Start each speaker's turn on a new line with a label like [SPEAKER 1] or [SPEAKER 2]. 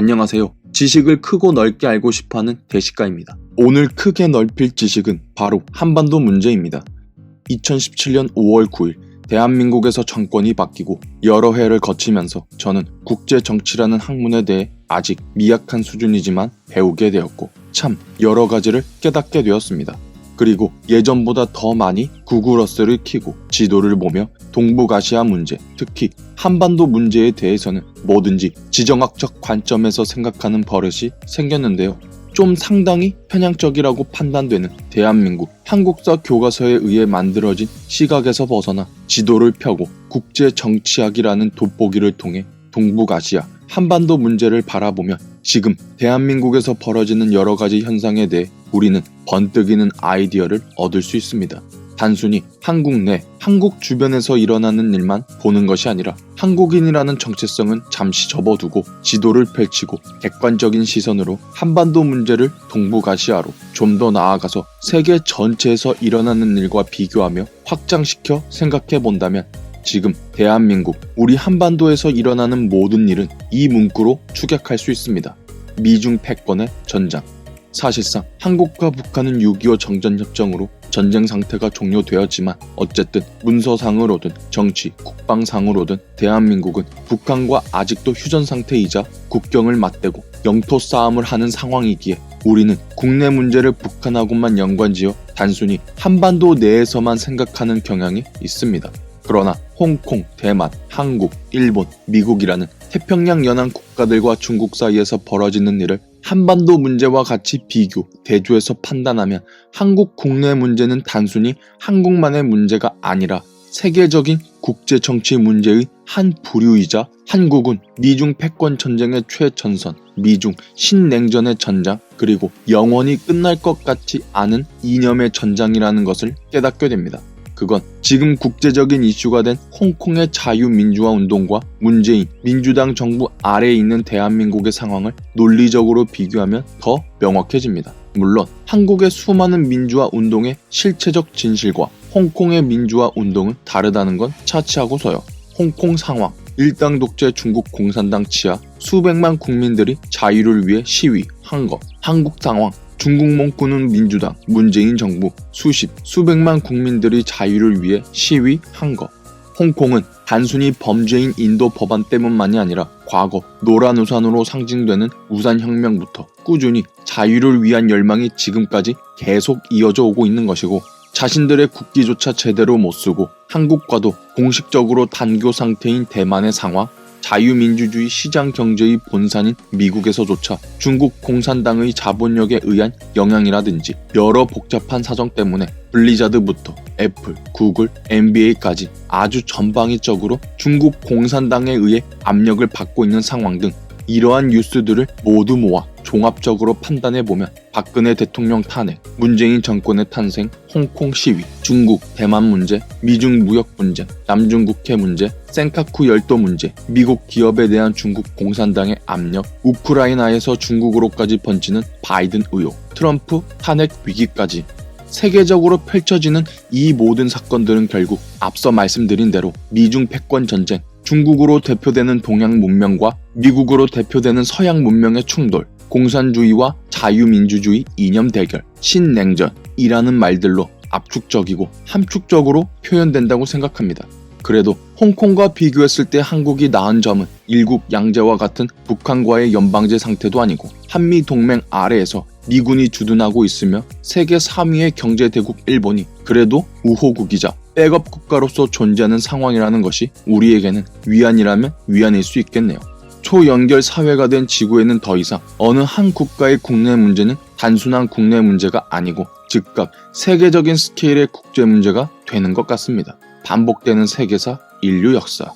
[SPEAKER 1] 안녕하세요. 지식을 크고 넓게 알고 싶어하는 대식가입니다. 오늘 크게 넓힐 지식은 바로 한반도 문제입니다. 2017년 5월 9일 대한민국에서 정권이 바뀌고 여러 해를 거치면서 저는 국제 정치라는 학문에 대해 아직 미약한 수준이지만 배우게 되었고 참 여러 가지를 깨닫게 되었습니다. 그리고 예전보다 더 많이 구글 어스를 키고 지도를 보며 동북아시아 문제, 특히 한반도 문제에 대해서는 뭐든지 지정학적 관점에서 생각하는 버릇이 생겼는데요. 좀 상당히 편향적이라고 판단되는 대한민국 한국사 교과서에 의해 만들어진 시각에서 벗어나 지도를 펴고 국제 정치학이라는 돋보기를 통해 동북아시아 한반도 문제를 바라보면 지금 대한민국에서 벌어지는 여러 가지 현상에 대해 우리는 번뜩이는 아이디어를 얻을 수 있습니다. 단순히 한국 내, 한국 주변에서 일어나는 일만 보는 것이 아니라 한국인이라는 정체성은 잠시 접어두고 지도를 펼치고 객관적인 시선으로 한반도 문제를 동북아시아로 좀 더 나아가서 세계 전체에서 일어나는 일과 비교하며 확장시켜 생각해 본다면 지금 대한민국, 우리 한반도에서 일어나는 모든 일은 이 문구로 추격할 수 있습니다. 미중 패권의 전장. 사실상 한국과 북한은 6.25 정전협정으로 전쟁 상태가 종료되었지만 어쨌든 문서상으로든 정치, 국방상으로든 대한민국은 북한과 아직도 휴전 상태이자 국경을 맞대고 영토 싸움을 하는 상황이기에 우리는 국내 문제를 북한하고만 연관지어 단순히 한반도 내에서만 생각하는 경향이 있습니다. 그러나 홍콩, 대만, 한국, 일본, 미국이라는 태평양 연안 국가들과 중국 사이에서 벌어지는 일을 한반도 문제와 같이 비교, 대조해서 판단하면 한국 국내 문제는 단순히 한국만의 문제가 아니라 세계적인 국제 정치 문제의 한 부류이자 한국은 미중 패권 전쟁의 최전선, 미중 신냉전의 전장, 그리고 영원히 끝날 것 같지 않은 이념의 전장이라는 것을 깨닫게 됩니다. 그건 지금 국제적인 이슈가 된 홍콩의 자유민주화 운동과 문재인 민주당 정부 아래에 있는 대한민국의 상황을 논리적으로 비교하면 더 명확해집니다. 물론 한국의 수많은 민주화 운동의 실체적 진실과 홍콩의 민주화 운동은 다르다는 건 차치하고서요. 홍콩 상황, 일당 독재 중국 공산당 치하 수백만 국민들이 자유를 위해 시위 한 것. 한국 상황, 중국 몽꾸는 민주당, 문재인 정부, 수십, 수백만 국민들이 자유를 위해 시위한 것. 홍콩은 단순히 범죄인 인도 법안 때문만이 아니라 과거 노란 우산으로 상징되는 우산혁명부터 꾸준히 자유를 위한 열망이 지금까지 계속 이어져 오고 있는 것이고 자신들의 국기조차 제대로 못 쓰고 한국과도 공식적으로 단교 상태인 대만의 상황, 자유민주주의 시장 경제의 본산인 미국에서조차 중국 공산당의 자본력에 의한 영향이라든지 여러 복잡한 사정 때문에 블리자드부터 애플, 구글, NBA까지 아주 전방위적으로 중국 공산당에 의해 압력을 받고 있는 상황 등 이러한 뉴스들을 모두 모아 종합적으로 판단해 보면 박근혜 대통령 탄핵, 문재인 정권의 탄생, 홍콩 시위, 중국, 대만 문제, 미중 무역 분쟁, 남중 국해 문제, 센카쿠 열도 문제, 미국 기업에 대한 중국 공산당의 압력, 우크라이나에서 중국으로까지 번지는 바이든 의혹, 트럼프 탄핵 위기까지 세계적으로 펼쳐지는 이 모든 사건들은 결국 앞서 말씀드린 대로 미중 패권 전쟁, 중국으로 대표되는 동양 문명과 미국으로 대표되는 서양 문명의 충돌, 공산주의와 자유민주주의 이념 대결, 신냉전이라는 말들로 압축적이고 함축적으로 표현된다고 생각합니다. 그래도 홍콩과 비교했을 때 한국이 나은 점은 일국 양제와 같은 북한과의 연방제 상태도 아니고 한미 동맹 아래에서 미군이 주둔하고 있으며 세계 3위의 경제대국 일본이 그래도 우호국이자 백업 국가로서 존재하는 상황이라는 것이 우리에게는 위안이라면 위안일 수 있겠네요. 초연결 사회가 된 지구에는 더 이상 어느 한 국가의 국내 문제는 단순한 국내 문제가 아니고 즉각 세계적인 스케일의 국제 문제가 되는 것 같습니다. 반복되는 세계사, 인류 역사.